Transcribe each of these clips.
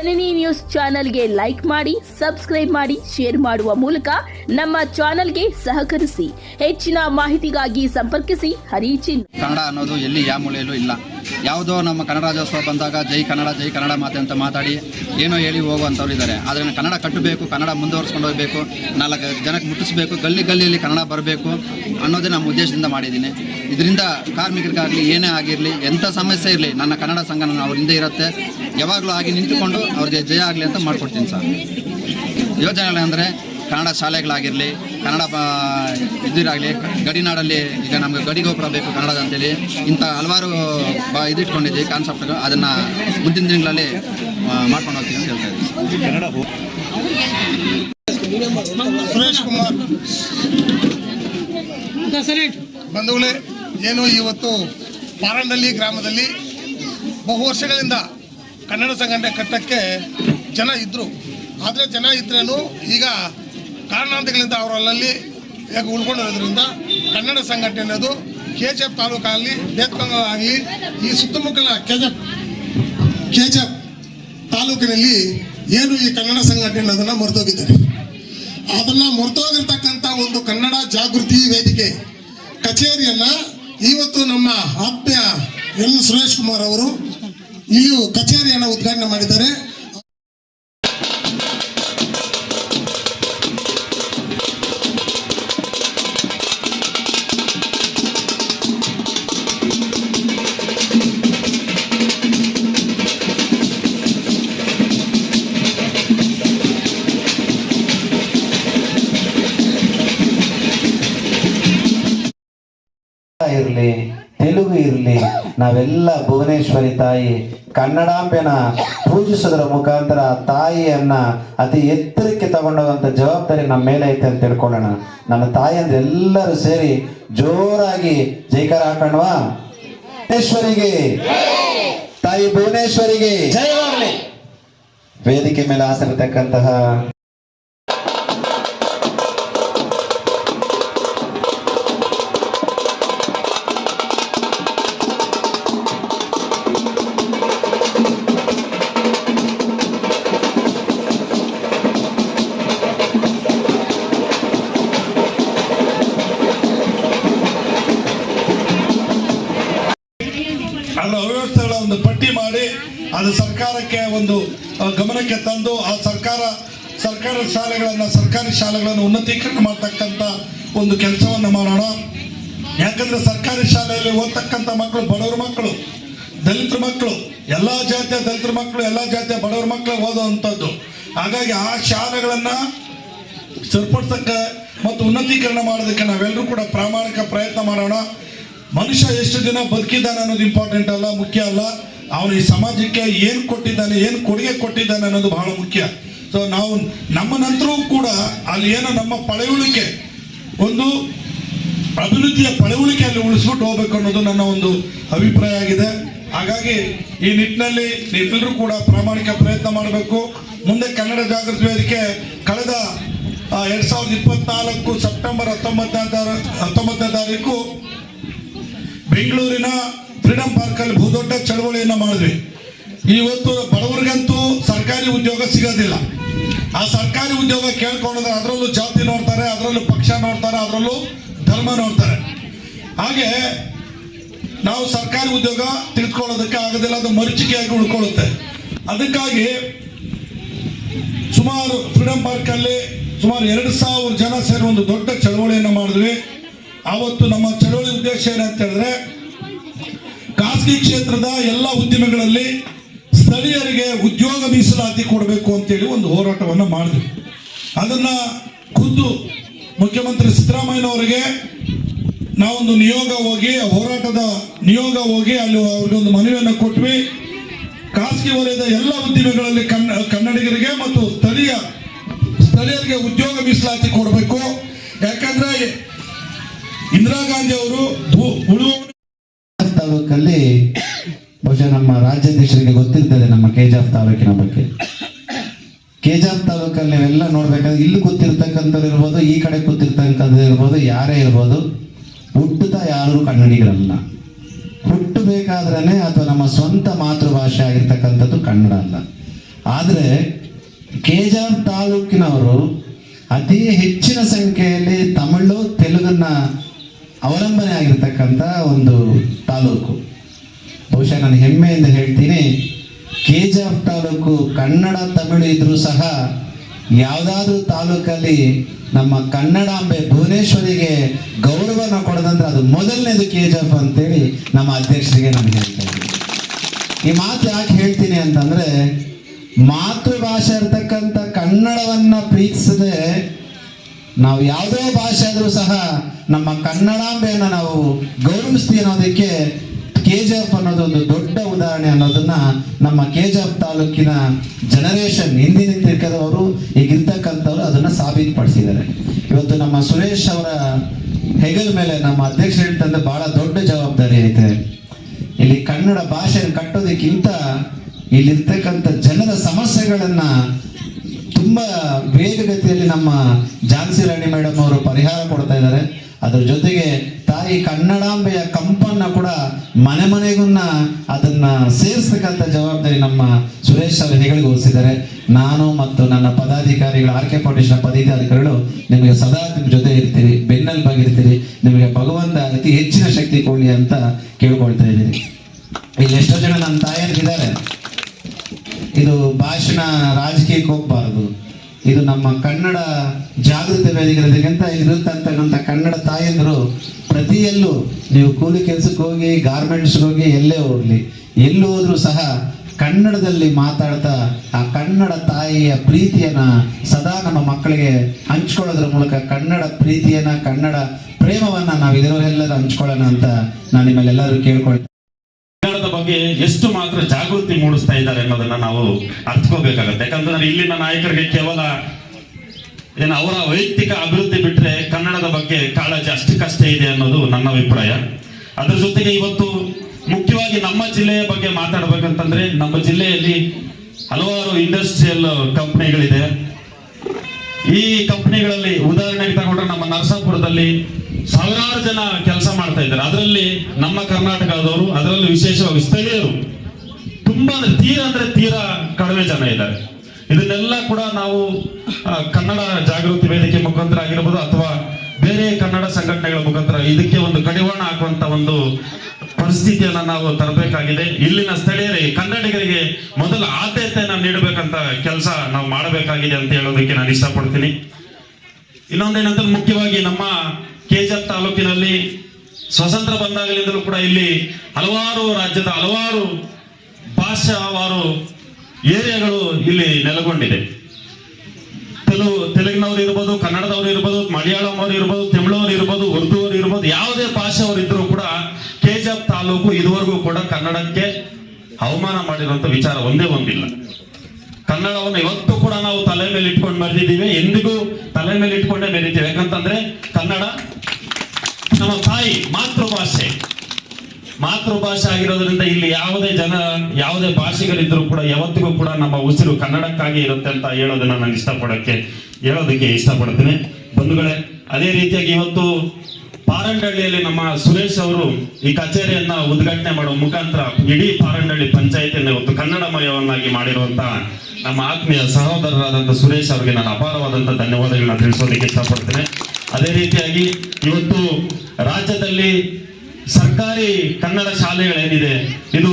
ಜನನಿ news ಚಾನೆಲ್ಗೆ like ಮಾಡಿ, subscribe ಮಾಡಿ, ಶೇರ್ ಮಾಡುವ ಮೂಲಕ ನಮ್ಮ ಚಾನೆಲ್ಗೆ ಸಹಕರಿಸಿ. ಹೆಚ್ಚಿನ ಮಾಹಿತಿಗಾಗಿ ಸಂಪರ್ಕಿಸಿ ಹರಿಚಿನ್. ಕನ್ನಡ ಅನ್ನೋದು ಎಲ್ಲಿ ಯಾವ ಮೂಲೆಯಲ್ಲೂ ಇಲ್ಲ. ಯಾವುದೋ ನಮ್ಮ ಕನ್ನಡ ರಾಜ್ಯೋತ್ಸವ ಬಂದಾಗ ಜೈ ಕನ್ನಡ ಜೈ ಕನ್ನಡ ಮಾತೆ ಅಂತ ಮಾತಾಡಿ ಏನೋ ಹೇಳಿ ಹೋಗುವಂಥವ್ರು ಇದ್ದಾರೆ. ಆದರೆ ಕನ್ನಡ ಕಟ್ಟಬೇಕು, ಕನ್ನಡ ಮುಂದುವರ್ಸ್ಕೊಂಡು ಹೋಗಬೇಕು, ನಾಲ್ಕು ಜನಕ್ಕೆ ಮುಟ್ಟಿಸಬೇಕು, ಗಲ್ಲಿ ಗಲ್ಲಿಯಲ್ಲಿ ಕನ್ನಡ ಬರಬೇಕು ಅನ್ನೋದೇ ನಮ್ಮ ಉದ್ದೇಶದಿಂದ ಮಾಡಿದ್ದೀನಿ. ಇದರಿಂದ ಕಾರ್ಮಿಕರಿಗಾಗಲಿ ಏನೇ ಆಗಿರಲಿ, ಎಂಥ ಸಮಸ್ಯೆ ಇರಲಿ, ನನ್ನ ಕನ್ನಡ ಸಂಘ ನಾನು ಅವ್ರ ಹಿಂದೆ ಇರುತ್ತೆ. ಯಾವಾಗಲೂ ಆಗಿ ನಿಂತುಕೊಂಡು ಅವ್ರಿಗೆ ಜಯ ಆಗಲಿ ಅಂತ ಮಾಡ್ಕೊಡ್ತೀನಿ ಸರ್. ಯೋಜನೆಗಳಂದರೆ ಕನ್ನಡ ಶಾಲೆಗಳಾಗಿರಲಿ ಕನ್ನಡ ಇದ್ದಿರಾಗಲಿ ಇದಿರಾಗಲಿ ಗಡಿನಾಡಲ್ಲಿ ಈಗ ನಮಗೆ ಗಡಿ ಗೋಪುರ ಬೇಕು ಕನ್ನಡದ ಅಂತೇಳಿ ಇಂಥ ಹಲವಾರು ಬ ಇದಿಟ್ಕೊಂಡಿದ್ದೀವಿ ಕಾನ್ಸೆಪ್ಟ್ಗಳು ಅದನ್ನು ಮುಂದಿನ ದಿನಗಳಲ್ಲಿ ಮಾಡ್ಕೊಂಡು ಹೋಗ್ತೀವಿ ಅಂತ ಹೇಳ್ತಾ ಇದ್ದೀವಿ. ಸುರೇಶ್ ಕುಮಾರ್. ಬಂಧುಗಳೇ ಏನು ಇವತ್ತು ಪಾರಂಡಳ್ಳಿ ಗ್ರಾಮದಲ್ಲಿ ಬಹು ವರ್ಷಗಳಿಂದ ಕನ್ನಡ ಸಂಘಟನೆ ಕಟ್ಟಕ್ಕೆ ಜನ ಇದ್ದರು ಆದರೆ ಜನ ಇದ್ರೂ ಈಗ ಕಾರಣಾಂತರಗಳಿಂದ ಅವರಲ್ಲಿ ಯಾಕೆ ಉಳ್ಕೊಂಡಿರೋದ್ರಿಂದ ಕನ್ನಡ ಸಂಘಟನೆ ಅನ್ನೋದು ಕೆ ಜಿ ಎಫ್ ಬೇತ್ಕಂಗ ಆಗಲಿ, ಈ ಸುತ್ತಮುತ್ತಲ K G F K G F ತಾಲೂಕಿನಲ್ಲಿ ಏನು ಈ ಕನ್ನಡ ಸಂಘಟನೆ ಅನ್ನೋದನ್ನು ಮರೆತೋಗಿದ್ದಾರೆ. ಅದನ್ನ ಮರೆತೋಗಿರ್ತಕ್ಕಂಥ ಒಂದು ಕನ್ನಡ ಜಾಗೃತಿ ವೇದಿಕೆ ಕಚೇರಿಯನ್ನ ಇವತ್ತು ನಮ್ಮ ಆತ್ಮೀಯ ಎಲ್ ಸುರೇಶ್ ಕುಮಾರ್ ಅವರು ಇಲ್ಲಿಯೂ ಕಚೇರಿಯನ್ನ ಉದ್ಘಾಟನೆ ಮಾಡಿದ್ದಾರೆ. ನಾವೆಲ್ಲ ಭುವನೇಶ್ವರಿ ತಾಯಿ ಕನ್ನಡಾಂಬೆನ ಪೂಜಿಸೋದರ ಮುಖಾಂತರ ತಾಯಿಯನ್ನ ಅತಿ ಎತ್ತರಕ್ಕೆ ತಗೊಂಡೋಗಂತ ಜವಾಬ್ದಾರಿ ನಮ್ಮ ಮೇಲೆ ಐತೆ ಅಂತ ತಿಳ್ಕೊಳ್ಳೋಣ. ನನ್ನ ತಾಯಿ ಅಂದ್ರೆ ಎಲ್ಲರೂ ಸೇರಿ ಜೋರಾಗಿ ಜೈಕಾರ ಹಾಕೋಣವಾ? ಭುವನೇಶ್ವರಿಗೆ. ತಾಯಿ ಭುವನೇಶ್ವರಿಗೆ. ವೇದಿಕೆ ಮೇಲೆ ಆಸರಿರ್ತಕ್ಕಂತಹ ಅದರ ಅವ್ಯವಸ್ಥೆಗಳ ಒಂದು ಪಟ್ಟಿ ಮಾಡಿ ಅದು ಸರ್ಕಾರಕ್ಕೆ ಒಂದು ಗಮನಕ್ಕೆ ತಂದು ಆ ಸರ್ಕಾರ, ಸರ್ಕಾರಿ ಶಾಲೆಗಳನ್ನ, ಸರ್ಕಾರಿ ಶಾಲೆಗಳನ್ನು ಉನ್ನತೀಕರಣ ಮಾಡ್ತಕ್ಕಂಥ ಒಂದು ಕೆಲಸವನ್ನು ಮಾಡೋಣ. ಯಾಕಂದ್ರೆ ಸರ್ಕಾರಿ ಶಾಲೆಯಲ್ಲಿ ಓದ್ತಕ್ಕಂಥ ಮಕ್ಕಳು ಬಡವರ ಮಕ್ಕಳು, ದಲಿತರ ಮಕ್ಕಳು, ಎಲ್ಲಾ ಜಾತಿಯ ದಲಿತರ ಮಕ್ಕಳು, ಎಲ್ಲಾ ಜಾತಿಯ ಬಡವರ ಮಕ್ಕಳು ಓದುವಂತದ್ದು ಹಾಗಾಗಿ ಆ ಶಾಲೆಗಳನ್ನ ಸರಿಪಡಿಸಕ್ಕೆ ಮತ್ತು ಉನ್ನತೀಕರಣ ಮಾಡೋದಕ್ಕೆ ನಾವೆಲ್ಲರೂ ಕೂಡ ಪ್ರಾಮಾಣಿಕ ಪ್ರಯತ್ನ ಮಾಡೋಣ. ಮನುಷ್ಯ ಎಷ್ಟು ದಿನ ಬದುಕಿದ್ದಾನೆ ಅನ್ನೋದು ಇಂಪಾರ್ಟೆಂಟ್ ಅಲ್ಲ, ಮುಖ್ಯ ಅಲ್ಲ. ಅವನು ಈ ಸಮಾಜಕ್ಕೆ ಏನು ಕೊಟ್ಟಿದ್ದಾನೆ, ಏನು ಕೊಡುಗೆ ಕೊಟ್ಟಿದ್ದಾನೆ ಅನ್ನೋದು ಬಹಳ ಮುಖ್ಯ. ಸೊ ನಾವು ನಮ್ಮ ನಂತರವೂ ಕೂಡ ಅಲ್ಲಿ ಏನೋ ನಮ್ಮ ಪಳೆಯುಳಿಕೆ ಒಂದು ಅಭಿವೃದ್ಧಿಯ ಪಳೆಯುಳಿಕೆ ಅಲ್ಲಿ ಉಳಿಸ್ಬಿಟ್ಟು ಹೋಗ್ಬೇಕು ಅನ್ನೋದು ನನ್ನ ಒಂದು ಅಭಿಪ್ರಾಯ ಆಗಿದೆ. ಹಾಗಾಗಿ ಈ ನಿಟ್ಟಿನಲ್ಲಿ ನೀವೆಲ್ಲರೂ ಕೂಡ ಪ್ರಾಮಾಣಿಕ ಪ್ರಯತ್ನ ಮಾಡಬೇಕು. ಮುಂದೆ ಕನ್ನಡ ಜಾಗೃತಿ ವೇದಿಕೆ ಕಳೆದ ಎರಡ್ ಸಾವಿರದ ಇಪ್ಪತ್ನಾಲ್ಕು ಸೆಪ್ಟೆಂಬರ್ ಹತ್ತೊಂಬತ್ತನೇ ತಾರ- ಹತ್ತೊಂಬತ್ತನೇ ತಾರೀಕು ಬೆಂಗಳೂರಿನ ಫ್ರೀಡಂ ಪಾರ್ಕ್ ಅಲ್ಲಿ ಬಹುದೊಡ್ಡ ಚಳವಳಿಯನ್ನ ಮಾಡಿದ್ವಿ ಇವತ್ತು ಬಡವರಿಗಂತೂ ಸರ್ಕಾರಿ ಉದ್ಯೋಗ ಸಿಗೋದಿಲ್ಲ. ಆ ಸರ್ಕಾರಿ ಉದ್ಯೋಗ ಕೇಳ್ಕೊಂಡ್ರೆ ಅದರಲ್ಲೂ ಜಾತಿ ನೋಡ್ತಾರೆ, ಅದರಲ್ಲೂ ಪಕ್ಷ ನೋಡ್ತಾರೆ, ಅದರಲ್ಲೂ ಧರ್ಮ ನೋಡ್ತಾರೆ. ಹಾಗೆ ನಾವು ಸರ್ಕಾರಿ ಉದ್ಯೋಗ ತಿಳ್ಕೊಳ್ಳೋದಕ್ಕೆ ಆಗೋದಿಲ್ಲ, ಅದು ಮರುಚಿಕೆಯಾಗಿ ಉಳ್ಕೊಳ್ಳುತ್ತೆ. ಅದಕ್ಕಾಗಿ ಸುಮಾರು ಫ್ರೀಡಂ ಪಾರ್ಕ್ ಅಲ್ಲಿ ಸುಮಾರು ಎರಡು ಸಾವಿರ ಜನ ಸೇರಿ ಒಂದು ದೊಡ್ಡ ಚಳವಳಿಯನ್ನು ಮಾಡಿದ್ವಿ. ಆವತ್ತು ನಮ್ಮ ಚಳವಳಿ ಉದ್ದೇಶ ಏನಂತ ಹೇಳಿದ್ರೆ, ಖಾಸಗಿ ಕ್ಷೇತ್ರದ ಎಲ್ಲ ಉದ್ಯಮಗಳಲ್ಲಿ ಸ್ಥಳೀಯರಿಗೆ ಉದ್ಯೋಗ ಮೀಸಲಾತಿ ಕೊಡಬೇಕು ಅಂತೇಳಿ ಒಂದು ಹೋರಾಟವನ್ನು ಮಾಡಿದ್ವಿ. ಅದನ್ನ ಖುದ್ದು ಮುಖ್ಯಮಂತ್ರಿ ಸಿದ್ದರಾಮಯ್ಯನವರಿಗೆ ನಾವೊಂದು ನಿಯೋಗ ಹೋಗಿ, ಹೋರಾಟದ ನಿಯೋಗ ಹೋಗಿ ಅಲ್ಲಿ ಅವ್ರಿಗೆ ಒಂದು ಮನವಿಯನ್ನು ಕೊಟ್ವಿ. ಖಾಸಗಿ ವಲಯದ ಎಲ್ಲ ಉದ್ಯಮಿಗಳಲ್ಲಿ ಕನ್ನ, ಕನ್ನಡಿಗರಿಗೆ ಮತ್ತು ಸ್ಥಳೀಯ, ಸ್ಥಳೀಯರಿಗೆ ಉದ್ಯೋಗ ಮೀಸಲಾತಿ ಕೊಡಬೇಕು. ಯಾಕಂದ್ರೆ ಇಂದಿರಾ ಗಾಂಧಿ ಅವರು ತಾಲೂಕಲ್ಲಿ ಬಹುಶಃ ನಮ್ಮ ರಾಜ್ಯಾಧ್ಯಕ್ಷರಿಗೆ ಗೊತ್ತಿರ್ತದೆ ನಮ್ಮ ಕೆಜಾಫ್ ತಾಲೂಕಿನ ಬಗ್ಗೆ. ಕೆಜಾಫ್ ತಾಲೂಕಲ್ಲಿ ನೀವೆಲ್ಲ ನೋಡ್ಬೇಕಾದ್ರೆ ಇಲ್ಲಿ ಕೂತಿರ್ತಕ್ಕಂಥವ್ರು ಇರ್ಬೋದು, ಈ ಕಡೆ ಕೂತಿರ್ತಕ್ಕಂಥದ್ದು ಇರ್ಬೋದು, ಯಾರೇ ಇರ್ಬೋದು, ಹುಟ್ಟುತ್ತಾ ಯಾರು ಕನ್ನಡಿಗರಲ್ಲ. ಹುಟ್ಟಬೇಕಾದ್ರೆ ಅಥವಾ ನಮ್ಮ ಸ್ವಂತ ಮಾತೃಭಾಷೆ ಆಗಿರ್ತಕ್ಕಂಥದ್ದು ಕನ್ನಡ ಅಲ್ಲ. ಆದರೆ ಕೇಜಾರ್ ತಾಲೂಕಿನವರು ಅತಿ ಹೆಚ್ಚಿನ ಸಂಖ್ಯೆಯಲ್ಲಿ ತಮಿಳು, ತೆಲುಗನ್ನ ಅವಲಂಬನೆ ಆಗಿರ್ತಕ್ಕಂಥ ಒಂದು ತಾಲೂಕು. ಬಹುಶಃ ನಾನು ಹೆಮ್ಮೆಯಿಂದ ಹೇಳ್ತೀನಿ ಕೆಜಿಎಫ್ ತಾಲೂಕು, ಕನ್ನಡ, ತಮಿಳು ಇದ್ರೂ ಸಹ ಯಾವುದಾದ್ರೂ ತಾಲೂಕಲ್ಲಿ ನಮ್ಮ ಕನ್ನಡಾಂಬೆ ಭುವನೇಶ್ವರಿಗೆ ಗೌರವನ ಕೊಡದಂದ್ರೆ ಅದು ಮೊದಲನೇದು ಕೆ ಜಿ ಎಫ್ ಅಂತೇಳಿ ನಮ್ಮ ಅಧ್ಯಕ್ಷರಿಗೆ ನಾನು ಹೇಳ್ತಾ ಇದ್ದೀನಿ. ಈ ಮಾತು ಯಾಕೆ ಹೇಳ್ತೀನಿ ಅಂತಂದ್ರೆ, ಮಾತೃಭಾಷೆ ಇರ್ತಕ್ಕಂಥ ಕನ್ನಡವನ್ನ ಪ್ರೀತಿಸದೆ ನಾವು ಯಾವುದೇ ಭಾಷೆ ಆದರೂ ಸಹ ನಮ್ಮ ಕನ್ನಡಾಂಬೆಯನ್ನು ನಾವು ಗೌರವಿಸ್ತೀವಿ ಅನ್ನೋದಕ್ಕೆ ಕೆ ಜಿ ಎಫ್ ಅನ್ನೋದು ಒಂದು ದೊಡ್ಡ ಉದಾಹರಣೆ ಅನ್ನೋದನ್ನ ನಮ್ಮ ಕೆ ಜಿ ಎಫ್ ತಾಲೂಕಿನ ಜನರೇಷನ್ ಹಿಂದಿನ ತಿರ್ಕದವರು ಈಗಿರ್ತಕ್ಕಂಥವ್ರು ಅದನ್ನ ಸಾಬೀತುಪಡಿಸಿದ್ದಾರೆ. ಇವತ್ತು ನಮ್ಮ ಸುರೇಶ್ ಅವರ ಹೆಗಲ್ ಮೇಲೆ ನಮ್ಮ ಅಧ್ಯಕ್ಷರು ಹೇಳ್ತಂದ್ರೆ ಬಹಳ ದೊಡ್ಡ ಜವಾಬ್ದಾರಿ ಐತೆ ಇಲ್ಲಿ ಕನ್ನಡ ಭಾಷೆಯನ್ನು ಕಟ್ಟೋದಕ್ಕಿಂತ ಇಲ್ಲಿರ್ತಕ್ಕಂಥ ಜನರ ಸಮಸ್ಯೆಗಳನ್ನ ತುಂಬಾ ವೇಗಗತಿಯಲ್ಲಿ ನಮ್ಮ ಝಾನ್ಸಿ ರಾಣಿ ಮೇಡಮ್ ಅವರು ಪರಿಹಾರ ಕೊಡ್ತಾ ಇದ್ದಾರೆ. ಅದ್ರ ಜೊತೆಗೆ ತಾಯಿ ಕನ್ನಡಾಂಬೆಯ ಕಂಪನ್ನ ಕೂಡ ಮನೆ ಮನೆಗುನ್ನ ಅದನ್ನ ಸೇರಿಸ್ತಕ್ಕಂಥ ಜವಾಬ್ದಾರಿ ನಮ್ಮ ಸುರೇಶ್ ಅವರು ಹೆಗಳಿಗೆ ವಹಿಸಿದ್ದಾರೆ ನಾನು ಮತ್ತು ನನ್ನ ಪದಾಧಿಕಾರಿಗಳು ಆರ್ ಕೆ ಫೌಂಡೇಶನ್ ಪದಾಧಿಕಾರಿಗಳು ನಿಮಗೆ ಸದಾ ನಿಮ್ಮ ಜೊತೆ ಇರ್ತೀರಿ ಬೆನ್ನೆಲುಬಾಗಿರ್ತೀರಿ ನಿಮಗೆ ಭಗವಂತ ಅತಿ ಹೆಚ್ಚಿನ ಶಕ್ತಿ ಕೊಡಲಿ ಅಂತ ಕೇಳ್ಕೊಳ್ತಾ ಇದ್ದೀನಿ ಇಲ್ಲಿ ಎಷ್ಟೋ ಜನ ನನ್ನ ತಾಯಂದಿದ್ದಾರೆ ಇದು ಭಾಷಣ ರಾಜಕೀಯಕ್ಕೆ ಹೋಗ್ಬಾರ್ದು. ಇದು ನಮ್ಮ ಕನ್ನಡ ಜಾಗೃತಿ ವೇದಿಕೆಗಿಂತ ಇರತಕ್ಕಂಥ ಕನ್ನಡ ತಾಯಂದರು ಪ್ರತಿಯಲ್ಲೂ ನೀವು ಕೂಲಿ ಕೆಲಸಕ್ಕೆ ಹೋಗಿ ಗಾರ್ಮೆಂಟ್ಸ್ಗೆ ಹೋಗಿ ಎಲ್ಲೇ ಹೋಗಲಿ, ಎಲ್ಲಿ ಹೋದ್ರೂ ಸಹ ಕನ್ನಡದಲ್ಲಿ ಮಾತಾಡ್ತಾ ಆ ಕನ್ನಡ ತಾಯಿಯ ಪ್ರೀತಿಯನ್ನ ಸದಾ ನಮ್ಮ ಮಕ್ಕಳಿಗೆ ಹಂಚ್ಕೊಳ್ಳೋದ್ರ ಮೂಲಕ ಕನ್ನಡ ಪ್ರೀತಿಯನ್ನ, ಕನ್ನಡ ಪ್ರೇಮವನ್ನ ನಾವು ಇದರವರೆಲ್ಲರೂ ಹಂಚ್ಕೊಳ್ಳೋಣ ಅಂತ ನಾನು ನಿಮ್ಮಲ್ಲೆಲ್ಲರೂ ಕೇಳ್ಕೊಳ್ತೀನಿ. ಕನ್ನಡದ ಬಗ್ಗೆ ಎಷ್ಟು ಮಾತ್ರ ಜಾಗೃತಿ ಮೂಡಿಸ್ತಾ ಇದ್ದಾರೆ ಅನ್ನೋದನ್ನ ನಾವು ಅರ್ಥಕೋಬೇಕಾಗತ್ತೆ. ಯಾಕಂದ್ರೆ ಇಲ್ಲಿನ ನಾಯಕರಿಗೆ ಕೇವಲ ಏನು ಅವರ ವೈಯಕ್ತಿಕ ಅಭಿವೃದ್ಧಿ ಬಿಟ್ರೆ ಕನ್ನಡದ ಬಗ್ಗೆ ಕಾಳಜಿ ಅಷ್ಟಕ್ಕಷ್ಟೇ ಇದೆ ಅನ್ನೋದು ನನ್ನ ಅಭಿಪ್ರಾಯ. ಅದ್ರ ಜೊತೆಗೆ ಇವತ್ತು ಮುಖ್ಯವಾಗಿ ನಮ್ಮ ಜಿಲ್ಲೆಯ ಬಗ್ಗೆ ಮಾತಾಡ್ಬೇಕಂತಂದ್ರೆ ನಮ್ಮ ಜಿಲ್ಲೆಯಲ್ಲಿ ಹಲವಾರು ಇಂಡಸ್ಟ್ರಿಯಲ್ ಕಂಪ್ನಿಗಳಿದೆ ಈ ಕಂಪ್ನಿಗಳಲ್ಲಿ ಉದಾಹರಣೆಗೆ ತಗೊಂಡ್ರೆ ನಮ್ಮ ನರಸಾಪುರದಲ್ಲಿ ಸಾವಿರಾರು ಜನ ಕೆಲಸ ಮಾಡ್ತಾ ಇದ್ದಾರೆ. ಅದರಲ್ಲಿ ನಮ್ಮ ಕರ್ನಾಟಕದವರು, ಅದರಲ್ಲಿ ವಿಶೇಷವಾಗಿ ಸ್ಥಳೀಯರು, ತುಂಬಾ ತೀರಾ ಅಂದ್ರೆ ತೀರಾ ಕಡಿಮೆ ಜನ ಇದ್ದಾರೆ. ಇದನ್ನೆಲ್ಲ ಕೂಡ ನಾವು ಕನ್ನಡ ಜಾಗೃತಿ ವೇದಿಕೆ ಮುಖಾಂತರ ಆಗಿರ್ಬೋದು ಅಥವಾ ಬೇರೆ ಕನ್ನಡ ಸಂಘಟನೆಗಳ ಮುಖಾಂತರ ಇದಕ್ಕೆ ಒಂದು ಕಡಿವಾಣ ಹಾಕುವಂತ ಒಂದು ಪರಿಸ್ಥಿತಿಯನ್ನ ನಾವು ತರಬೇಕಾಗಿದೆ. ಇಲ್ಲಿನ ಸ್ಥಳೀಯರಿಗೆ ಕನ್ನಡಿಗರಿಗೆ ಮೊದಲ ಆದ್ಯತೆಯನ್ನು ನೀಡಬೇಕಂತ ಕೆಲಸ ನಾವು ಮಾಡಬೇಕಾಗಿದೆ ಅಂತ ಹೇಳೋದಕ್ಕೆ ನಾನು ಇಷ್ಟಪಡ್ತೀನಿ. ಇನ್ನೊಂದೇನಂತ ಮುಖ್ಯವಾಗಿ ನಮ್ಮ ಕೆಜಿಎಫ್ ತಾಲೂಕಿನಲ್ಲಿ ಸ್ವತಂತ್ರ ಬಂದಾಗಲಿಂದಲೂ ಕೂಡ ಇಲ್ಲಿ ಹಲವಾರು ರಾಜ್ಯದ ಹಲವಾರು ಭಾಷಾವಾರು ಏರಿಯಾಗಳು ಇಲ್ಲಿ ನೆಲೆಗೊಂಡಿದೆ. ತೆಲುಗು ತೆಲುಗಿನವ್ರು ಇರ್ಬೋದು, ಕನ್ನಡದವ್ರು ಇರ್ಬೋದು ಮಲಯಾಳಂ ಅವರು ಇರ್ಬೋದು, ತಮಿಳವ್ರು ಇರ್ಬೋದು ಉರ್ದು ಅವರು ಇರ್ಬೋದು, ಯಾವುದೇ ಭಾಷೆಯವರು ಇದ್ರೂ ಕೂಡ ಕೆಜಿಎಫ್ ತಾಲೂಕು ಇದುವರೆಗೂ ಕೂಡ ಕನ್ನಡಕ್ಕೆ ಅವಮಾನ ಮಾಡಿರುವಂತ ವಿಚಾರ ಒಂದೇ ಒಂದಿಲ್ಲ. ಕನ್ನಡವನ್ನು ಇವತ್ತು ಕೂಡ ನಾವು ತಲೆ ಮೇಲೆ ಇಟ್ಕೊಂಡು ಮರೆದಿದ್ದೀವಿ ಎಂದಿಗೂ ತಲೆ ಮೇಲೆ ಇಟ್ಕೊಂಡೇ ಮೆರಿತೀವಿ ಯಾಕಂತಂದ್ರೆ ಕನ್ನಡ ನಮ್ಮ ತಾಯಿ ಮಾತೃಭಾಷೆ. ಮಾತೃಭಾಷೆ ಆಗಿರೋದ್ರಿಂದ ಇಲ್ಲಿ ಯಾವುದೇ ಜನ, ಯಾವುದೇ ಭಾಷೆಗಳಿದ್ರು ಕೂಡ ಯಾವತ್ತಿಗೂ ಕೂಡ ನಮ್ಮ ಉಸಿರು ಕನ್ನಡಕ್ಕಾಗಿ ಇರುತ್ತೆ ಅಂತ ಹೇಳೋದನ್ನ ನಾನು ಇಷ್ಟಪಡಕ್ಕೆ, ಹೇಳೋದಕ್ಕೆ ಇಷ್ಟಪಡ್ತೀನಿ. ಬಂಧುಗಳೇ, ಅದೇ ರೀತಿಯಾಗಿ ಇವತ್ತು ಪಾರಂಡಳ್ಳಿಯಲ್ಲಿ ನಮ್ಮ ಸುರೇಶ್ ಅವರು ಈ ಕಚೇರಿಯನ್ನ ಉದ್ಘಾಟನೆ ಮಾಡುವ ಮುಖಾಂತರ ಇಡೀ ಪಾರಂಡಳ್ಳಿ ಪಂಚಾಯತಿಯನ್ನು ಇವತ್ತು ಕನ್ನಡಮಯವನ್ನಾಗಿ ಮಾಡಿರುವಂತ ನಮ್ಮ ಆತ್ಮೀಯ ಸಹೋದರರಾದಂಥ ಸುರೇಶ್ ಅವರಿಗೆ ನಾನು ಅಪಾರವಾದಂಥ ಧನ್ಯವಾದಗಳನ್ನ ತಿಳಿಸೋದಕ್ಕೆ ಇಷ್ಟಪಡ್ತೇನೆ. ಅದೇ ರೀತಿಯಾಗಿ ಇವತ್ತು ರಾಜ್ಯದಲ್ಲಿ ಸರ್ಕಾರಿ ಕನ್ನಡ ಶಾಲೆಗಳೇನಿದೆ, ಇದು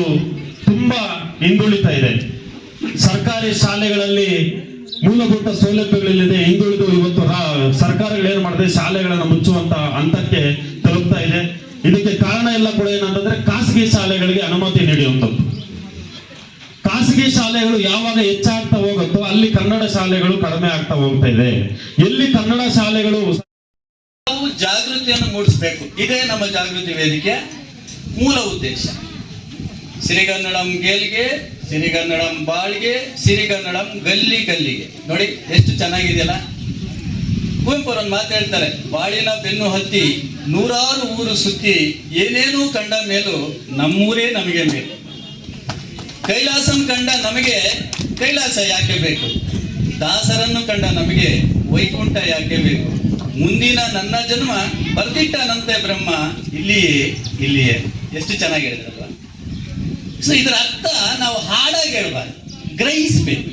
ತುಂಬಾ ಹಿಂದುಳಿತಾ ಇದೆ. ಸರ್ಕಾರಿ ಶಾಲೆಗಳಲ್ಲಿ ಮೂಲಭೂತ ಸೌಲಭ್ಯಗಳಿಲ್ಲದೆ ಹಿಂದುಳಿದು ಇವತ್ತು ರಾ- ಸರ್ಕಾರಗಳು ಏನ್ ಮಾಡಿದೆ, ಶಾಲೆಗಳನ್ನ ಮುಚ್ಚುವಂತ ಹಂತಕ್ಕೆ ತಲುಪ್ತಾ ಇದೆ. ಇದಕ್ಕೆ ಕಾರಣ ಎಲ್ಲ ಕೂಡ ಏನಂತಂದ್ರೆ ಖಾಸಗಿ ಶಾಲೆಗಳಿಗೆ ಅನುಮತಿ ನೀಡುವಂಥದ್ದು ಖಾಸಗಿ ಶಾಲೆಗಳು ಯಾವಾಗ ಹೆಚ್ಚಾಗ್ತಾ ಹೋಗುತ್ತೋ ಅಲ್ಲಿ ಕನ್ನಡ ಶಾಲೆಗಳು ಕಡಿಮೆ ಆಗ್ತಾ ಹೋಗ್ತಾ ಇದೆ. ಎಲ್ಲಿ ಕನ್ನಡ ಶಾಲೆಗಳು ನಾವು ಜಾಗೃತಿಯನ್ನು ಮೂಡಿಸಬೇಕು. ಇದೇ ನಮ್ಮ ಜಾಗೃತಿ ವೇದಿಕೆ. ಮೂಲ ಉದ್ದೇಶ. ಶ್ರೀಗನ್ನಡಂ ಗೇಲ್ಗೆ ಸಿರಿಗನ್ನಡಂ ಬಾಳ್ಗೆ, ಸಿರಿಗನ್ನಡಂ ಗಲ್ಲಿ ಗಲ್ಲಿಗೆ. ನೋಡಿ, ಎಷ್ಟು ಚೆನ್ನಾಗಿದೆಯಲ್ಲ? ಒಂದು ಮಾತು ಹೇಳ್ತಾರೆ, ಬಾಳಿನ ಬೆನ್ನು ಹತ್ತಿ ನೂರಾರು ಊರು ಸುತ್ತಿ ಏನೇನೂ ಕಂಡ ಮೇಲೂ ನಮ್ಮೂರೇ ನಮಗೆ ಮೇಲು. ಕೈಲಾಸಂ ಕಂಡ ನಮಗೆ ಕೈಲಾಸ ಯಾಕೆ ಬೇಕು? ದಾಸರನ್ನು ಕಂಡ ನಮಗೆ ವೈಕುಂಠ ಯಾಕೆ ಬೇಕು? ಮುಂದಿನ ನನ್ನ ಜನ್ಮ ಬರ್ದಿಟ್ಟನಂತೆ ಬ್ರಹ್ಮ ಇಲ್ಲಿಯೇ ಇಲ್ಲಿಯೇ. ಎಷ್ಟು ಚೆನ್ನಾಗಿರುತ್ತೆ ಸೊ ಇದರ ಅರ್ಥ ನಾವು ಹಾಡಾಗಿ ಹೇಳ್ಬಾರ್ದು. ಗ್ರಹಿಸ್ಬೇಕು.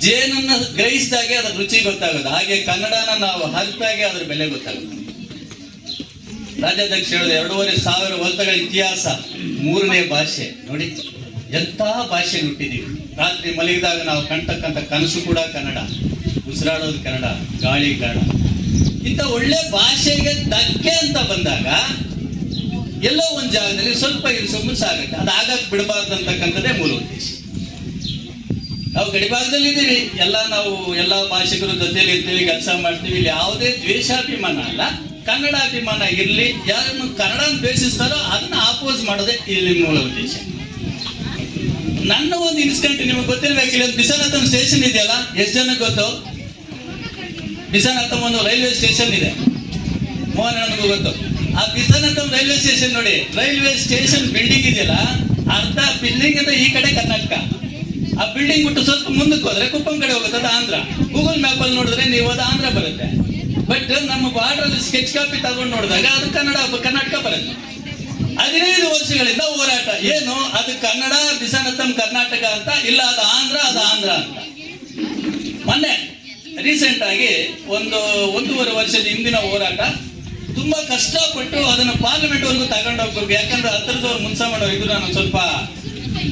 ಜೇನನ್ನ ಗ್ರಹಿಸಿದಾಗೆ ಅದ್ರ ರುಚಿ ಗೊತ್ತಾಗುತ್ತೆ ಹಾಗೆ ಕನ್ನಡನ ನಾವು ಹರಿತಾಗೆ ಅದ್ರ ಬೆಲೆ ಗೊತ್ತಾಗುತ್ತೆ. ರಾಜ್ಯಾಧ್ಯಕ್ಷ ಹೇಳಿದ ಎರಡೂವರೆ ಸಾವಿರ ವರ್ಷಗಳ ಇತಿಹಾಸ ಮೂರನೇ ಭಾಷೆ. ನೋಡಿ ಎಂತಹ ಭಾಷೆ ಹುಟ್ಟಿದೀವಿ ರಾತ್ರಿ ಮಲಗಿದಾಗ ನಾವು ಕಣ್ತಕ್ಕಂಥ ಕನಸು ಕೂಡ ಕನ್ನಡ. ಉಸಿರಾಡೋದು ಕನ್ನಡ, ಗಾಳಿ ಕನ್ನಡ. ಇಂಥ ಒಳ್ಳೆ ಭಾಷೆಗೆ ಧಕ್ಕೆ ಅಂತ ಬಂದಾಗ ಎಲ್ಲೋ ಒಂದು ಜಾಗದಲ್ಲಿ ಸ್ವಲ್ಪ ಇರಿಸೋ ಸಾಗುತ್ತೆ ಅದು ಆಗಕ್ಕೆ ಬಿಡಬಾರ್ದು ಅಂತಕ್ಕಂಥದ್ದೇ ಮೂಲ ಉದ್ದೇಶ. ನಾವು ಗಡಿಭಾಗದಲ್ಲಿ ಇದ್ದೀವಿ. ಎಲ್ಲ ನಾವು ಎಲ್ಲ ಭಾಷಿಕರ ಜೊತೆಲಿ ಇರ್ತೀವಿ, ಕೆಲಸ ಮಾಡ್ತೀವಿ. ಇಲ್ಲಿ ಯಾವುದೇ ದ್ವೇಷಾಭಿಮಾನ ಅಲ್ಲ. ಕನ್ನಡಾಭಿಮಾನ ಇರಲಿ, ಯಾರನ್ನು ಕನ್ನಡ ದ್ವೇಷಿಸ್ತಾರೋ ಅದನ್ನ ಆಪೋಸ್ ಮಾಡೋದೇ ಇಲ್ಲಿ ಮೂಲ ಉದ್ದೇಶ. ನನ್ನ ಒಂದು ಇನ್ಸಿಡೆಂಟ್ ನಿಮಗೆ ಗೊತ್ತಿರಬೇಕು ಇಲ್ಲಿ ಒಂದು ಬಿಸನಾಥಂ ಸ್ಟೇಷನ್ ಇದೆಯಲ್ಲ? ಎಷ್ಟು ಜನಕ್ಕೆ ಗೊತ್ತು? ಬಿಸಾನಾಥಮ್ ಒಂದು ರೈಲ್ವೆ ಸ್ಟೇಷನ್ ಇದೆ. ಮೋಹನ್, ನನಗೂ ಗೊತ್ತು. ಆ ಬಿಸನಾಥಂ ರೈಲ್ವೆ ಸ್ಟೇಷನ್ ನೋಡಿ, ರೈಲ್ವೆ ಸ್ಟೇಷನ್ ಬಿಲ್ಡಿಂಗ್ ಇದೆಯಲ್ಲ, ಅರ್ಧ ಬಿಲ್ಡಿಂಗ್ ಅಂತ ಈ ಕಡೆ ಕರ್ನಾಟಕ. ಆ ಬಿಲ್ಡಿಂಗ್ ಬಿಟ್ಟು ಸ್ವಲ್ಪ ಮುಂದಕ್ಕೆ ಹೋದ್ರೆ ಕುಪ್ಪಂ ಕಡೆ ಹೋಗುತ್ತೆ, ಅದು ಆಂಧ್ರ. ಗೂಗಲ್ ಮ್ಯಾಪ್ ಅಲ್ಲಿ ನೋಡಿದ್ರೆ ನೀವು ಅದು ಆಂಧ್ರ ಬರುತ್ತೆ. ಬಟ್ ನಮ್ಮ ಬಾರ್ಡರ್ ಅಲ್ಲಿ ಸ್ಕೆಚ್ ಕಾಪಿ ತಗೊಂಡು ನೋಡಿದಾಗ ಅದು ಕನ್ನಡ, ಕರ್ನಾಟಕ ಬರುತ್ತೆ. ಹದಿನೈದು ವರ್ಷಗಳಿಂದ ಹೋರಾಟ. ಏನು? ಅದು ಕನ್ನಡ ಬಿಸನತ್ತಂ ಕರ್ನಾಟಕ ಅಂತ, ಇಲ್ಲ ಅದು ಆಂಧ್ರ ಅದು ಆಂಧ್ರ ಅಂತ. ಮೊನ್ನೆ ರೀಸೆಂಟ್ ಆಗಿ ಒಂದು ಒಂದೂವರೆ ವರ್ಷದ ಹಿಂದಿನ ಹೋರಾಟ ತುಂಬಾ ಕಷ್ಟಪಟ್ಟು ಅದನ್ನ ಪಾರ್ಲಿಮೆಂಟ್ ವರೆಗೂ ತಗೊಂಡು ಹೋಗ್ಬೇಕು. ಯಾಕಂದ್ರೆ ಹತ್ತಿರದವ್ರು ಮುನ್ಸ ಮಾಡೋ ಇದು ನಾನು ಸ್ವಲ್ಪ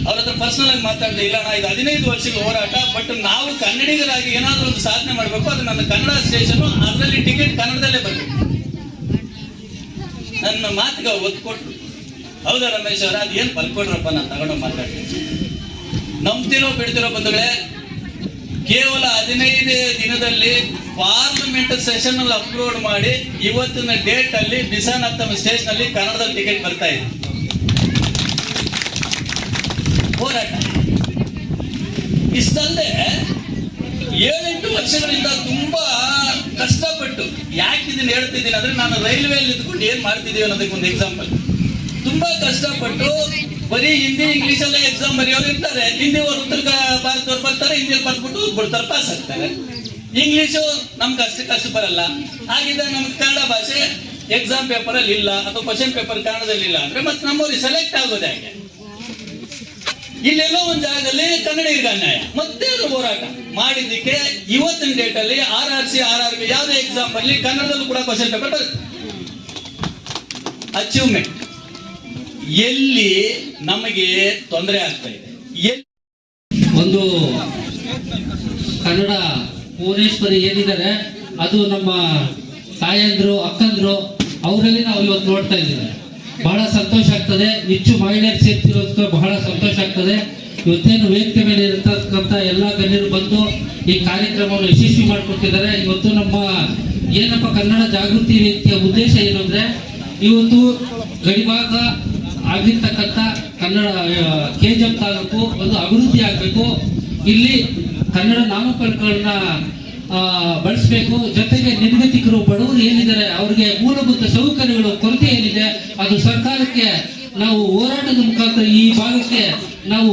ಅವ್ರ ಹತ್ರ ಪರ್ಸನಲ್ ಆಗಿ ಮಾತಾಡಿದೆ, ಇಲ್ಲ ಇದು ಹದಿನೈದು ವರ್ಷಗಳ ಹೋರಾಟ ಬಟ್ ನಾವು ಕನ್ನಡಿಗರಾಗಿ ಏನಾದ್ರೂ ಒಂದು ಸಾಧನೆ ಮಾಡಬೇಕು, ಅದು ನನ್ನ ಕನ್ನಡ ಸ್ಟೇಷನ್ ಅದರಲ್ಲಿ ಟಿಕೆಟ್ ಕನ್ನಡದಲ್ಲೇ ಬರಬೇಕು ನನ್ನ ಮಾತಿಗೆ ಒತ್ತು ಕೊಟ್ರು. ಹೌದಾ ರಮೇಶ್ ಅವರ? ಅದೇನು ಬಲ್ಕೊಡ್ರಪ್ಪ ನಾನು ತಗೊಂಡು ಮಾತಾಡ್ತೀನಿ. ನಂಬ್ತಿರೋ, ಬಿಡ್ತಿರೋ ಬಂಧುಗಳೇ ಕೇವಲ ಹದಿನೈದೇ ದಿನದಲ್ಲಿ ಪಾರ್ಲಿಮೆಂಟ್ ಸೆಷನ್ ಅಲ್ಲಿ ಅಪ್ಲೋಡ್ ಮಾಡಿ ಇವತ್ತಿನ ಡೇಟ್ ಅಲ್ಲಿ ಬಿಸಾನತ್ತಮ ಸ್ಟೇಷನ್ ಅಲ್ಲಿ ಕನ್ನಡದಲ್ಲಿ ಟಿಕೆಟ್ ಬರ್ತಾ ಇದೆ. ಹೋರಾಟ. ಇಷ್ಟಲ್ಲದೆ ಏಳೆಂಟು ವರ್ಷಗಳಿಂದ ತುಂಬಾ ಕಷ್ಟಪಟ್ಟು ಯಾಕೆ ಇದನ್ನ ಹೇಳ್ತಿದ್ದೀನಿ ಅಂದ್ರೆ ನಾನು ರೈಲ್ವೆ ಅಲ್ಲಿ ಇದ್ಕೊಂಡು ಏನ್ ಮಾಡ್ತಿದ್ದೀವಿ ಅನ್ನೋದಕ್ಕೆ ಒಂದು ಎಕ್ಸಾಂಪಲ್ ತುಂಬಾ ಕಷ್ಟಪಟ್ಟು ಬರೀ ಹಿಂದಿ ಇಂಗ್ಲಿಷ್ ಎಲ್ಲ ಎಕ್ಸಾಮ್ ಬರೆಯೋರು ಇರ್ತಾರೆ. ಹಿಂದಿ ಅವರು ಉತ್ತರ ಭಾರತದವ್ರು ಬರ್ತಾರೆ ಹಿಂದಿಯಲ್ಲಿ ಬಂದ್ಬಿಟ್ಟು ಬಿಡ್ತಾರೆ ಪಾಸ್ ಆಗ್ತಾರೆ. ಇಂಗ್ಲಿಷು ನಮ್ಗೆ ಅಷ್ಟು ಕಷ್ಟ ಬರಲ್ಲ. ಹಾಗಿದ್ದ ನಮ್ಗೆ ಕನ್ನಡ ಭಾಷೆ ಎಕ್ಸಾಮ್ ಪೇಪರ್ ಅಲ್ಲಿ ಇಲ್ಲ ಅಥವಾ ಕ್ವಶನ್ ಪೇಪರ್ ಕನ್ನಡದಲ್ಲಿ ಇಲ್ಲ ಅಂದ್ರೆ ಮತ್ತೆ ನಮ್ಮವ್ರಿಗೆ ಸೆಲೆಕ್ಟ್ ಆಗೋದೇ ಹಾಗೆ. ಇಲ್ಲೆಲ್ಲೋ ಒಂದು ಜಾಗದಲ್ಲಿ ಕನ್ನಡಿಗರಿಗೆ ಅನ್ಯಾಯ. ಮತ್ತೆ ಹೋರಾಟ. ಮಾಡಿದ್ದಕ್ಕೆ ಇವತ್ತಿನ ಡೇಟ್ ಅಲ್ಲಿ R R C R R B ಯಾವುದೇ ಎಕ್ಸಾಮ್ ಅಲ್ಲಿ ಕನ್ನಡದಲ್ಲೂ ಕೂಡ ಕ್ವಶನ್ ಪೇಪರ್ ಅಚೀವ್ಮೆಂಟ್ ಎಲ್ಲಿ ನಮಗೆ ತೊಂದರೆ ಆಗ್ತಾ ಇದೆ? ಒಂದು ಕನ್ನಡ ಭುವನೇಶ್ವರಿ ಏನಿದ್ದಾರೆ, ಅದು ನಮ್ಮ ತಾಯಂದ್ರು, ಅಕ್ಕಂದ್ರು, ಅವರಲ್ಲಿ ನಾವು ಇವತ್ತು ನೋಡ್ತಾ ಇದ್ದೀವಿ. ಬಹಳ ಸಂತೋಷ ಆಗ್ತದೆ. ಹೆಚ್ಚು ಮಹಿಳೆಯರು ಸೇರ್ತಿರೋದಕ್ಕೆ ಬಹಳ ಸಂತೋಷ ಆಗ್ತದೆ. ಇವತ್ತೇನು ವೇದಿಕೆ ಮೇಲೆ ಇರತಕ್ಕಂಥ ಎಲ್ಲ ಗಣ್ಯರು ಬಂದು ಈ ಕಾರ್ಯಕ್ರಮವನ್ನು ಯಶಸ್ವಿ ಮಾಡಿಕೊಡ್ತಿದ್ದಾರೆ. ಇವತ್ತು ನಮ್ಮ ಏನಪ್ಪ ಕನ್ನಡ ಜಾಗೃತಿ ವೇದಿಕೆಯ ಉದ್ದೇಶ ಏನು ಅಂದ್ರೆ ಇವತ್ತು ಗಡಿಭಾಗ ಆಗಿರ್ತಕ್ಕಂಥ Kannada K G F taluk ಒಂದು ಅಭಿವೃದ್ಧಿ ಆಗಬೇಕು. ಇಲ್ಲಿ ಕನ್ನಡ ನಾಮಫಲಕಗಳನ್ನ ಬಳಸಬೇಕು. ಜೊತೆಗೆ ನಿರ್ಗತಿಕರು ಬಡವರು ಏನಿದ್ದಾರೆ, ಅವ್ರಿಗೆ ಮೂಲಭೂತ ಸೌಕರ್ಯಗಳು, ಕೊರತೆ ಏನಿದೆ, ಅದು ಸರ್ಕಾರಕ್ಕೆ ನಾವು ಹೋರಾಟದ ಮುಖಾಂತರ ಈ ಭಾಗಕ್ಕೆ ನಾವು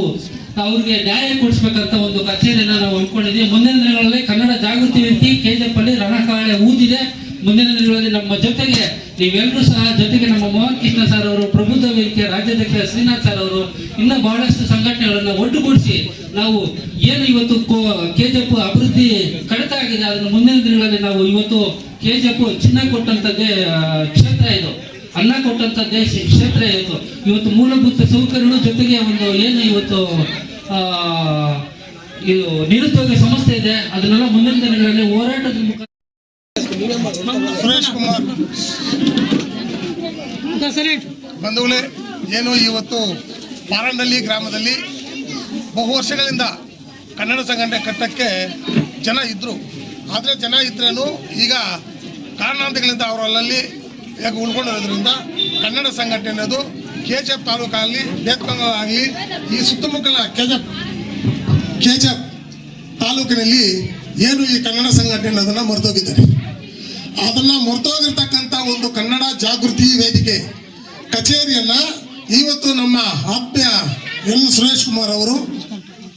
ಅವ್ರಿಗೆ ನ್ಯಾಯ ಕೊಡಿಸ್ಬೇಕಂತ ಒಂದು ಕಚೇರಿಯನ್ನು ನಾವು ಅಂದ್ಕೊಂಡಿದ್ದೀವಿ ಮುಂದಿನ ದಿನಗಳಲ್ಲಿ ಕನ್ನಡ ಜಾಗೃತಿ ಜಿ ಎಪ್ ಅಲ್ಲಿ ರಣಕಾಳೆ ಊದಿದೆ. ಮುಂದಿನ ದಿನಗಳಲ್ಲಿ ನಮ್ಮ ಜೊತೆಗೆ ನೀವೆಲ್ಲರೂ ಸಹ ಜೊತೆಗೆ ನಮ್ಮ ಮೋಹನ್ ಕೃಷ್ಣ ಸರ್ ಅವರು ಪ್ರಬುದ್ಧ ವೇದಿಕೆ ರಾಜ್ಯಾಧ್ಯಕ್ಷ ಶ್ರೀನಾಥ್ ಸರ್ ಅವರು ಇನ್ನ ಬಹಳಷ್ಟು ಸಂಘಟನೆಗಳನ್ನು ಒಟ್ಟುಗೂಡಿಸಿ ನಾವು ಏನು ಇವತ್ತು ಕೆಜಪ್ ಅಭಿವೃದ್ಧಿ ಕಡಿತ ಆಗಿದೆ ಅದನ್ನು ಮುಂದಿನ ದಿನಗಳಲ್ಲಿ ನಾವು ಇವತ್ತು ಕೆಜಪ್ ಚಿನ್ನ ಕೊಟ್ಟಂತದ್ದೇ ಆ, ಕ್ಷೇತ್ರ ಇದು. ಅನ್ನ ಕೊಟ್ಟಂತ ದೇಶ ಕ್ಷೇತ್ರ ಇವತ್ತು ಇವತ್ತು ಮೂಲಭೂತ ಸೌಕರ್ಯಗಳು ಜೊತೆಗೆ ಒಂದು ಏನು ಇವತ್ತು ಇದು ನಿರುದ್ಯೋಗ ಸಮಸ್ಯೆ ಇದೆ ಅದನ್ನೆಲ್ಲ ಮುಂದಿನ ದಿನಗಳಲ್ಲಿ ಹೋರಾಟದ ಮುಖಾಂತರ ಸುರೇಶ್ ಕುಮಾರ್ ಬಂಧುಗಳೇ, ಏನು ಇವತ್ತು ಪಾರಂಡಳ್ಳಿ ಗ್ರಾಮದಲ್ಲಿ ಬಹು ವರ್ಷಗಳಿಂದ ಕನ್ನಡ ಸಂಘಟನೆ ಕಟ್ಟಕ್ಕೆ ಜನ ಇದ್ದರು ಆದರೆ ಜನ ಇದ್ರೇನು ಈಗ ಕಾರಣಾಂತಗಳಿಂದ ಅವರಲ್ಲಲ್ಲಿ ಹೇಗೆ ಉಳ್ಕೊಂಡಿರೋದ್ರಿಂದ ಕನ್ನಡ ಸಂಘಟನೆ ಅನ್ನೋದು ಕೆ ಜಿ ಎಫ್ ತಾಲೂಕಾಗಲಿ ಆಗಲಿ, ಈ ಸುತ್ತಮುತ್ತಲ K G F K G F ತಾಲೂಕಿನಲ್ಲಿ ಏನು ಈ ಕನ್ನಡ ಸಂಘಟನೆ ಅನ್ನೋದನ್ನು ಮರೆತೋಗಿದ್ದಾರೆ. ಅದನ್ನ ಮುರ್ತೋಗಿರ್ತಕ್ಕಂತ ಒಂದು ಕನ್ನಡ ಜಾಗೃತಿ ವೇದಿಕೆ ಕಚೇರಿಯನ್ನ ಇವತ್ತು ನಮ್ಮ ಆತ್ಮೀಯ ಎಲ್ ಸುರೇಶ್ ಕುಮಾರ್ ಅವರು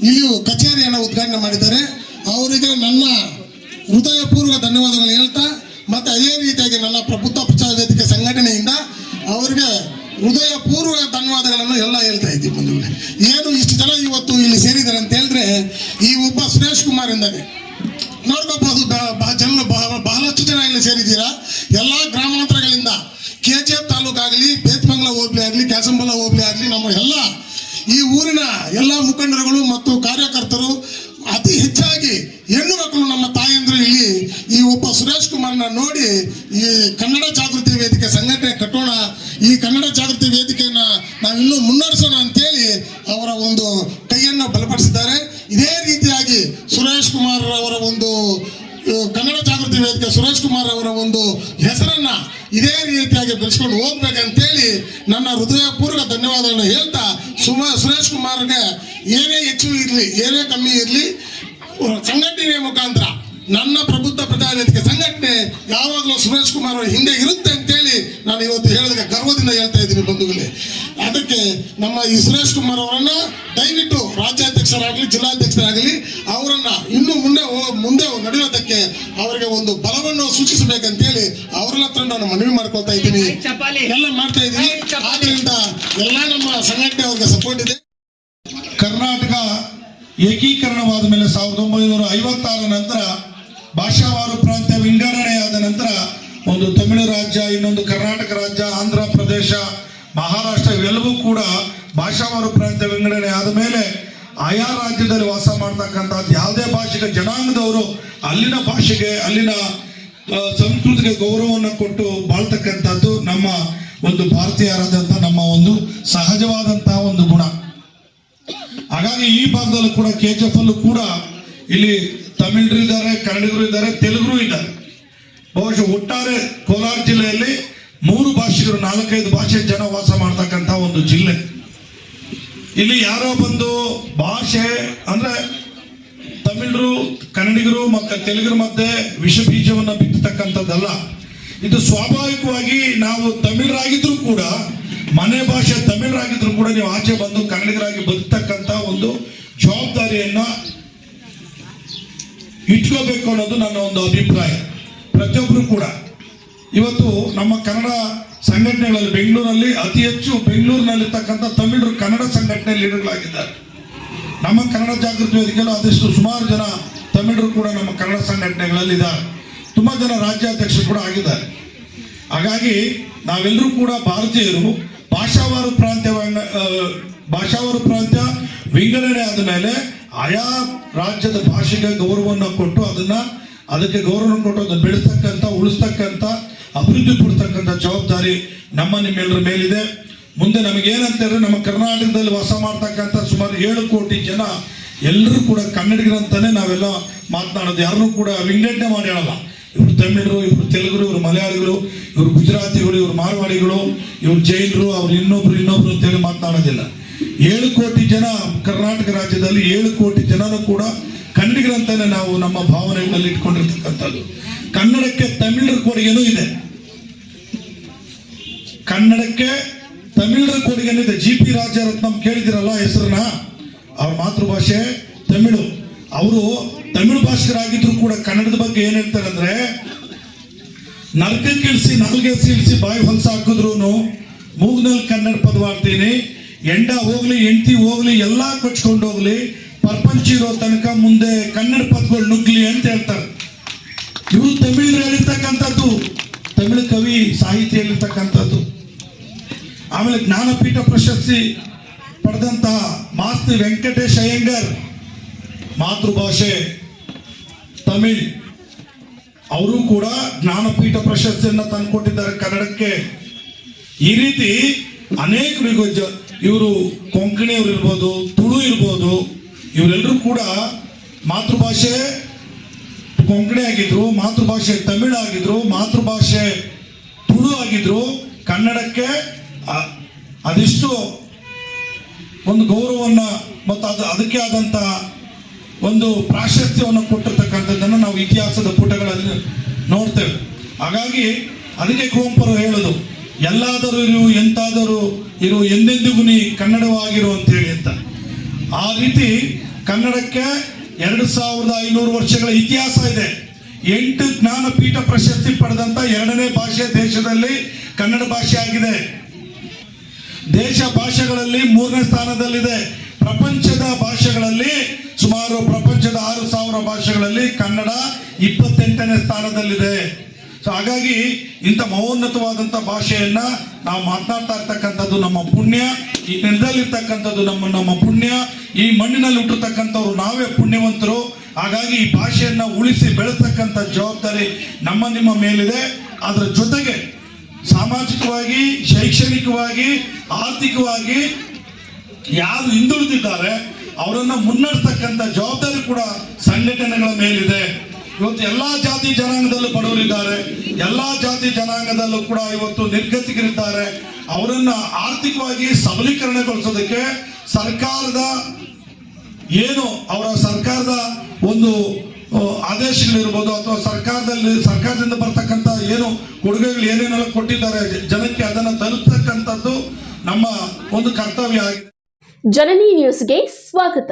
ಇಲ್ಲಿ ಕಚೇರಿಯನ್ನ ಉದ್ಘಾಟನೆ ಮಾಡಿದ್ದಾರೆ. ಅವರಿಗೆ ನನ್ನ ಹೃದಯಪೂರ್ವಕ ಧನ್ಯವಾದಗಳನ್ನು ಹೇಳ್ತಾ, ಮತ್ತೆ ಅದೇ ರೀತಿಯಾಗಿ ನನ್ನ ಪ್ರಭುತ್ವ ಪ್ರಚಾರ ವೇದಿಕೆ ಸಂಘಟನೆಯಿಂದ ಅವರಿಗೆ ಹೃದಯಪೂರ್ವಕ ಧನ್ಯವಾದಗಳನ್ನು ಎಲ್ಲ ಹೇಳ್ತಾ ಇದ್ದೀವಿ ಬಂಧುಗಳೇ. ಏನು ಇಷ್ಟು ಜನ ಇವತ್ತು ಇಲ್ಲಿ ಸೇರಿದ್ದಾರೆ ಅಂತ ಹೇಳಿದ್ರೆ ಈ ಒಬ್ಬ ಸುರೇಶ್ ಕುಮಾರ್ ಎಂದರೆ ನೋಡ್ಕೋಬಹುದು ಜನರು ಬಹಳಷ್ಟು ಜನ ಇಲ್ಲಿ ಸೇರಿದ್ದೀರಾ? ಎಲ್ಲ ಗ್ರಾಮಾಂತರಗಳಿಂದ ಕೆ ಜಿ ಎಫ್ ತಾಲೂಕಾಗಲಿ ಬೇತ್ಮಂಗಲ ಹೋಬಳಿ ಆಗಲಿ, ಕ್ಯಾಸಂಬಲ ಹೋಬಳಿ ಆಗಲಿ, ನಮ್ಮ ಎಲ್ಲ ಈ ಊರಿನ ಎಲ್ಲ ಮುಖಂಡರುಗಳು ಮತ್ತು ಕಾರ್ಯಕರ್ತರು ಅತಿ ಹೆಚ್ಚಾಗಿ ಹೆಣ್ಣು ಮಕ್ಕಳು ನಮ್ಮ ತಾಯಂದ್ರು ಇಲ್ಲಿ ಈ ಒಬ್ಬ ಸುರೇಶ್ ಕುಮಾರ್ನ ನೋಡಿ ಈ ಕನ್ನಡ ಜಾಗೃತಿ ವೇದಿಕೆ ಸಂಘಟನೆ ಕಟ್ಟೋಣ. ಈ ಕನ್ನಡ ಜಾಗೃತಿ ವೇದಿಕೆಯನ್ನ ನಾವಿನ್ನೂ ಮುನ್ನಡೆಸೋಣ ಅಂತೇಳಿ ಅವರ ಒಂದು ಕೈಯನ್ನು ಬಲಪಡಿಸಿದ್ದಾರೆ. ಸುರೇಶ್ ಕುಮಾರ್ ಅವರ ಒಂದು ಕನ್ನಡ ಜಾಗೃತಿ ವೇದಿಕೆ ಸುರೇಶ್ ಕುಮಾರ್ ಅವರ ಒಂದು ಹೆಸರನ್ನ ಇದೇ ರೀತಿಯಾಗಿ ಬೆಳೆಸ್ಕೊಂಡು ಹೋಗ್ಬೇಕಂತೇಳಿ ನನ್ನ ಹೃದಯಪೂರ್ವಕ ಧನ್ಯವಾದಗಳನ್ನು ಹೇಳ್ತಾ ಸುಮ, ಸುರೇಶ್ ಕುಮಾರ್ಗೆ ಏನೇ ಹೆಚ್ಚು ಇರಲಿ, ಏನೇ ಕಮ್ಮಿ ಇರಲಿ, ಸಂಘಟನೆಯ ಮುಖಾಂತರ ನನ್ನ ಪ್ರಬುದ್ಧ ಪ್ರಜಾನಿಧಿಕ ಸಂಘಟನೆ ಯಾವಾಗಲೂ ಸುರೇಶ್ ಕುಮಾರ್ ಅವರ ಹಿಂದೆ ಇರುತ್ತೆ ಅಂತೇಳಿ ನಾನು ಇವತ್ತು ಹೇಳಿದ ಗರ್ವದಿಂದ ಹೇಳ್ತಾ ಇದ್ದೀನಿ ಬಂಧುಗಳೇ. ಅದಕ್ಕೆ ನಮ್ಮ ಈ ಸುರೇಶ್ ಕುಮಾರ್ ಅವರನ್ನ ದಯವಿಟ್ಟು ರಾಜ್ಯಾಧ್ಯಕ್ಷರಾಗಲಿ ಜಿಲ್ಲಾಧ್ಯಕ್ಷರಾಗಲಿ ಅವರನ್ನ ಇನ್ನು ಮುಂದೆ ಮುಂದೆ ನಡೆಯೋದಕ್ಕೆ ಅವರಿಗೆ ಒಂದು ಬಲವನ್ನು ಸೂಚಿಸಬೇಕಂತೇಳಿ ಅವರ ಹತ್ರ ನಾನು ಮನವಿ ಮಾಡ್ಕೊಳ್ತಾ ಇದ್ದೀನಿ. ಎಲ್ಲ ಮಾಡ್ತಾ ಇದ್ದೀನಿ. ಆದ್ರಿಂದ ಎಲ್ಲ ನಮ್ಮ ಸಂಘಟನೆ ಅವ್ರಿಗೆ ಸಪೋರ್ಟ್ ಇದೆ. ಕರ್ನಾಟಕ ಏಕೀಕರಣವಾದ ಮೇಲೆ ಸಾವಿರದ ಒಂಬೈನೂರ ಐವತ್ತಾರ ನಂತರ ಭಾಷಾವಾರು ಪ್ರಾಂತ್ಯ ವಿಂಗಡಣೆಯಾದ ನಂತರ ಒಂದು ತಮಿಳು ರಾಜ್ಯ, ಇನ್ನೊಂದು ಕರ್ನಾಟಕ ರಾಜ್ಯ, ಆಂಧ್ರ ಪ್ರದೇಶ, ಮಹಾರಾಷ್ಟ್ರ ಇವೆಲ್ಲವೂ ಕೂಡ ಭಾಷಾವಾರು ಪ್ರಾಂತ್ಯ ವಿಂಗಡಣೆ ಆದ ಮೇಲೆ ಆಯಾ ರಾಜ್ಯದಲ್ಲಿ ವಾಸ ಮಾಡ್ತಕ್ಕಂಥದ್ದು ಯಾವುದೇ ಭಾಷೆಗೆ ಜನಾಂಗದವರು ಅಲ್ಲಿನ ಭಾಷೆಗೆ, ಅಲ್ಲಿನ ಸಂಸ್ಕೃತಿಗೆ ಗೌರವವನ್ನು ಕೊಟ್ಟು ಬಾಳ್ತಕ್ಕಂಥದ್ದು ನಮ್ಮ ಒಂದು ಭಾರತೀಯರಾದಂಥ ನಮ್ಮ ಒಂದು ಸಹಜವಾದಂತಹ ಒಂದು ಗುಣ. ಹಾಗಾಗಿ ಈ ಭಾಗದಲ್ಲೂ ಕೂಡ ಕೆ ಅಲ್ಲೂ ಕೂಡ ಇಲ್ಲಿ ತಮಿಳರು ಇದ್ದಾರೆ, ಕನ್ನಡಿಗರು ಇದ್ದಾರೆ ತೆಲುಗರು ಇದ್ದಾರೆ. ಬಹುಶಃ ಒಟ್ಟಾರೆ ಕೋಲಾರ ಜಿಲ್ಲೆಯಲ್ಲಿ ಮೂರು ಭಾಷೆಗರು, ನಾಲ್ಕೈದು ಭಾಷೆ ಜನ ವಾಸ ಮಾಡ್ತಕ್ಕಂಥ ಒಂದು ಜಿಲ್ಲೆ. ಇಲ್ಲಿ ಯಾರೋ ಬಂದು ಭಾಷೆ ಅಂದ್ರೆ ತಮಿಳರು, ಕನ್ನಡಿಗರು ಮತ್ತೆ ತೆಲುಗರ ಮಧ್ಯೆ ವಿಷ ಬೀಜವನ್ನ ಬಿತ್ತತಕ್ಕಂಥದ್ದಲ್ಲ. ಇದು ಸ್ವಾಭಾವಿಕವಾಗಿ ನಾವು ತಮಿಳರಾಗಿದ್ರು ಕೂಡ, ಮನೆ ಭಾಷೆ ತಮಿಳರಾಗಿದ್ರು ಕೂಡ ನೀವು ಆಚೆ ಬಂದು ಕನ್ನಡಿಗರಾಗಿ ಬದುಕ್ತಕ್ಕಂಥ ಒಂದು ಜವಾಬ್ದಾರಿಯನ್ನ ಇಟ್ಕೋಬೇಕು ಅನ್ನೋದು ನನ್ನ ಒಂದು ಅಭಿಪ್ರಾಯ. ಪ್ರತಿಯೊಬ್ಬರು ಕೂಡ. ಇವತ್ತು ನಮ್ಮ ಕನ್ನಡ ಸಂಘಟನೆಗಳಲ್ಲಿ ಬೆಂಗಳೂರಲ್ಲಿ ಅತಿ ಹೆಚ್ಚು ಬೆಂಗಳೂರಿನಲ್ಲಿರ್ತಕ್ಕಂಥ ತಮಿಳರು ಕನ್ನಡ ಸಂಘಟನೆ ಲೀಡರ್ಗಳಾಗಿದ್ದಾರೆ. ನಮ್ಮ ಕನ್ನಡ ಜಾಗೃತಿ ವೇದಿಕೆಯಲ್ಲೂ ಆದಷ್ಟು ಸುಮಾರು ಜನ ತಮಿಳರು ಕೂಡ ನಮ್ಮ ಕನ್ನಡ ಸಂಘಟನೆಗಳಲ್ಲಿ ಇದ್ದಾರೆ. ತುಂಬಾ ಜನ ರಾಜ್ಯಾಧ್ಯಕ್ಷರು ಕೂಡ ಆಗಿದ್ದಾರೆ. ಹಾಗಾಗಿ ನಾವೆಲ್ಲರೂ ಕೂಡ ಭಾರತೀಯರು. ಭಾಷಾವಾರು ಪ್ರಾಂತ್ಯ ಭಾಷಾವಾರು ಪ್ರಾಂತ್ಯ ವಿಂಗಡಣೆ ಆದ ಮೇಲೆ ಆಯಾ ರಾಜ್ಯದ ಭಾಷೆಗೆ ಗೌರವವನ್ನು ಕೊಟ್ಟು ಅದನ್ನ ಅದಕ್ಕೆ ಗೌರವ ಕೊಟ್ಟು ಅದನ್ನು ಬೆಳೆಸ್ತಕ್ಕಂಥ, ಉಳಿಸ್ತಕ್ಕಂಥ, ಅಭಿವೃದ್ಧಿ ಪಡಿಸ್ತಕ್ಕಂಥ ಜವಾಬ್ದಾರಿ ನಮ್ಮ ನಿಮ್ಮೆಲ್ಲರ ಮೇಲಿದೆ. ಮುಂದೆ ನಮಗೇನಂತಂದ್ರೆ ನಮ್ಮ ಕರ್ನಾಟಕದಲ್ಲಿ ವಾಸ ಮಾಡ್ತಕ್ಕಂಥ ಸುಮಾರು ಏಳು ಕೋಟಿ ಜನ ಎಲ್ಲರೂ ಕೂಡ ಕನ್ನಡಿಗರಂತಾನೆ ನಾವೆಲ್ಲ ಮಾತನಾಡೋದು. ಯಾರನ್ನೂ ಕೂಡ ವಿಂಗಡಣೆ ಮಾಡಿ ಹೇಳಲ್ಲ. ಇವರು ತಮಿಳರು, ಇವರು ತೆಲುಗರು, ಇವರು ಮಲಯಾಳಿಗಳು, ಇವರು ಗುಜರಾತಿಗಳು, ಇವರು ಮಾರ್ವಾಡಿಗಳು, ಇವರು ಜೈನರು, ಅವ್ರು ಇನ್ನೊಬ್ರು ಇನ್ನೊಬ್ರು ಅಂತೇಳಿ ಮಾತನಾಡೋದಿಲ್ಲ. ಏಳು ಕೋಟಿ ಜನ ಕರ್ನಾಟಕ ರಾಜ್ಯದಲ್ಲಿ ಏಳು ಕೋಟಿ ಜನರು ಕೂಡ ಕನ್ನಡಿಗರಂತಾನೆ ನಾವು ನಮ್ಮ ಭಾವನೆಗಳಲ್ಲಿ ಇಟ್ಕೊಂಡಿರ್ತಕ್ಕಂಥದ್ದು. ಕನ್ನಡಕ್ಕೆ ತಮಿಳರ ಕೊಡುಗೆನೂ ಇದೆ. ಕನ್ನಡಕ್ಕೆ ತಮಿಳರ ಕೊಡುಗೆನೂ ಇದೆ. ಜಿ ಪಿ ರಾಜರತ್ನಂ ಕೇಳಿದಿರಲ್ಲ ಹೆಸರನ್ನ? ಅವ್ರ ಮಾತೃಭಾಷೆ ತಮಿಳು. ಅವರು ತಮಿಳು ಭಾಷಿಕರಾಗಿದ್ರು ಕೂಡ ಕನ್ನಡದ ಬಗ್ಗೆ ಏನ್ ಹೇಳ್ತಾರೆ ಅಂದ್ರೆ ನರ್ಕಕ್ಕೆ ಇಳಿಸಿ ನಾಲ್ಗೆ ಸೀಳಿಸಿ ಬಾಯಿ ಹೊಲಸ ಹಾಕಿದ್ರು ಮೂಗ್ನಲ್ಲಿ ಕನ್ನಡ ಪದವಾಡ್ತೀನಿ. ಎಂಡ ಹೋಗ್ಲಿ, ಎಂಟಿ ಹೋಗ್ಲಿ, ಎಲ್ಲಾ ಕೊಚ್ಕೊಂಡು ಹೋಗ್ಲಿ, ಪ್ರಪಂಚ ಇರೋ ತನಕ ಮುಂದೆ ಕನ್ನಡ ಪದಗಳು ನುಗ್ಲಿ ಅಂತ ಹೇಳ್ತಾರೆ. ಇವರು ತಮಿಳ್ ಹೇಳಿರ್ತಕ್ಕಂಥದ್ದು, ತಮಿಳು ಕವಿ ಸಾಹಿತಿಯಲ್ಲಿರ್ತಕ್ಕಂಥದ್ದು. ಆಮೇಲೆ ಜ್ಞಾನಪೀಠ ಪ್ರಶಸ್ತಿ ಪಡೆದಂತಹ ಮಾಸ್ತಿ ವೆಂಕಟೇಶ್ ಅಯ್ಯಂಗರ್, ಮಾತೃಭಾಷೆ ತಮಿಳ್. ಅವರು ಕೂಡ ಜ್ಞಾನಪೀಠ ಪ್ರಶಸ್ತಿಯನ್ನ ತಂದುಕೊಟ್ಟಿದ್ದಾರೆ ಕನ್ನಡಕ್ಕೆ. ಈ ರೀತಿ ಅನೇಕರಿಗೂ ಇವರು ಕೊಂಕಣಿಯವರು ಇರ್ಬೋದು, ತುಳು ಇರ್ಬೋದು ಇವರೆಲ್ಲರೂ ಕೂಡ ಮಾತೃಭಾಷೆ ಕೊಂಕಣಿ ಆಗಿದ್ರು, ಮಾತೃಭಾಷೆ ತಮಿಳು ಆಗಿದ್ರು, ಮಾತೃಭಾಷೆ ತುಳು ಆಗಿದ್ರು. ಕನ್ನಡಕ್ಕೆ ಅದೆಷ್ಟು ಒಂದು ಗೌರವವನ್ನ ಮತ್ತು ಅದು, ಅದಕ್ಕೆ ಆದಂತ ಒಂದು ಪ್ರಾಶಸ್ತ್ಯವನ್ನು ಕೊಟ್ಟಿರ್ತಕ್ಕಂಥದ್ದನ್ನು ನಾವು ಇತಿಹಾಸದ ಪುಟಗಳಲ್ಲಿ ನೋಡ್ತೇವೆ. ಹಾಗಾಗಿ ಅದಕ್ಕೆ ಕುವೆಂಪರು ಹೇಳೋದು ಎಲ್ಲಾದರೂ ಇರು, ಎಂತಾದರೂ ಇರು, ಎಂದೆಂದಿಗೂ ನೀ ಕನ್ನಡವಾಗಿರು ಅಂತ ಹೇಳಿ ಅಂತ. ಆ ರೀತಿ ಕನ್ನಡಕ್ಕೆ ಎರಡು ಸಾವಿರದ ಐನೂರು ವರ್ಷಗಳ ಇತಿಹಾಸ ಇದೆ. ಎಂಟು ಜ್ಞಾನಪೀಠ ಪ್ರಶಸ್ತಿ ಪಡೆದಂತ ಎರಡನೇ ಭಾಷೆ ದೇಶದಲ್ಲಿ ಕನ್ನಡ ಭಾಷೆ ಆಗಿದೆ. ದೇಶ ಭಾಷೆಗಳಲ್ಲಿ ಮೂರನೇ ಸ್ಥಾನದಲ್ಲಿದೆ. ಪ್ರಪಂಚದ ಭಾಷೆಗಳಲ್ಲಿ ಸುಮಾರು ಪ್ರಪಂಚದ ಆರು ಸಾವಿರ ಭಾಷೆಗಳಲ್ಲಿ ಕನ್ನಡ ಇಪ್ಪತ್ತೆಂಟನೇ ಸ್ಥಾನದಲ್ಲಿದೆ. ಸೊ ಹಾಗಾಗಿ ಇಂಥ ಮಹೋನ್ನತವಾದಂಥ ಭಾಷೆಯನ್ನ ನಾವು ಮಾತನಾಡ್ತಾ ಇರ್ತಕ್ಕಂಥದ್ದು ನಮ್ಮ ಪುಣ್ಯ. ಈ ನೆಲದಲ್ಲಿರ್ತಕ್ಕಂಥದ್ದು ನಮ್ಮ ನಮ್ಮ ಪುಣ್ಯ. ಈ ಮಣ್ಣಿನಲ್ಲಿ ಹುಟ್ಟಿರ್ತಕ್ಕಂಥವ್ರು ನಾವೇ ಪುಣ್ಯವಂತರು. ಹಾಗಾಗಿ ಈ ಭಾಷೆಯನ್ನ ಉಳಿಸಿ ಬೆಳೆಸ್ತಕ್ಕಂಥ ಜವಾಬ್ದಾರಿ ನಮ್ಮ, ನಿಮ್ಮ ಮೇಲಿದೆ. ಅದರ ಜೊತೆಗೆ ಸಾಮಾಜಿಕವಾಗಿ, ಶೈಕ್ಷಣಿಕವಾಗಿ, ಆರ್ಥಿಕವಾಗಿ ಯಾರು ಹಿಂದುಳಿದಿದ್ದಾರೆ, ಅವರನ್ನ ಮುನ್ನಡೆಸ್ತಕ್ಕಂಥ ಜವಾಬ್ದಾರಿ ಕೂಡ ಸಂಘಟನೆಗಳ ಮೇಲಿದೆ. ಇವತ್ತು ಎಲ್ಲಾ ಜಾತಿ ಜನಾಂಗದಲ್ಲೂ ಬಡವರಿದ್ದಾರೆ ಎಲ್ಲಾ ಜಾತಿ ಜನಾಂಗದಲ್ಲೂ ಕೂಡ ಇವತ್ತು ನಿರ್ಗತಿಕರಿದ್ದಾರೆ. ಅವರನ್ನ ಆರ್ಥಿಕವಾಗಿ ಸಬಲೀಕರಣಗೊಳಿಸೋದಕ್ಕೆ ಸರ್ಕಾರದ ಏನು ಅವರ ಸರ್ಕಾರದ ಒಂದು ಆದೇಶಗಳಿರ್ಬೋದು ಅಥವಾ ಸರ್ಕಾರದಲ್ಲಿ, ಸರ್ಕಾರದಿಂದ ಬರ್ತಕ್ಕಂತ ಏನು ಕೊಡುಗೆಗಳು ಏನೇನೆಲ್ಲ ಕೊಟ್ಟಿದ್ದಾರೆ, ಜನಕ್ಕೆ ಅದನ್ನು ತಲುಪ್ತಕ್ಕಂಥದ್ದು ನಮ್ಮ ಒಂದು ಕರ್ತವ್ಯ ಆಗಿದೆ. ಜನನಿ ನ್ಯೂಸ್ಗೆ ಸ್ವಾಗತ.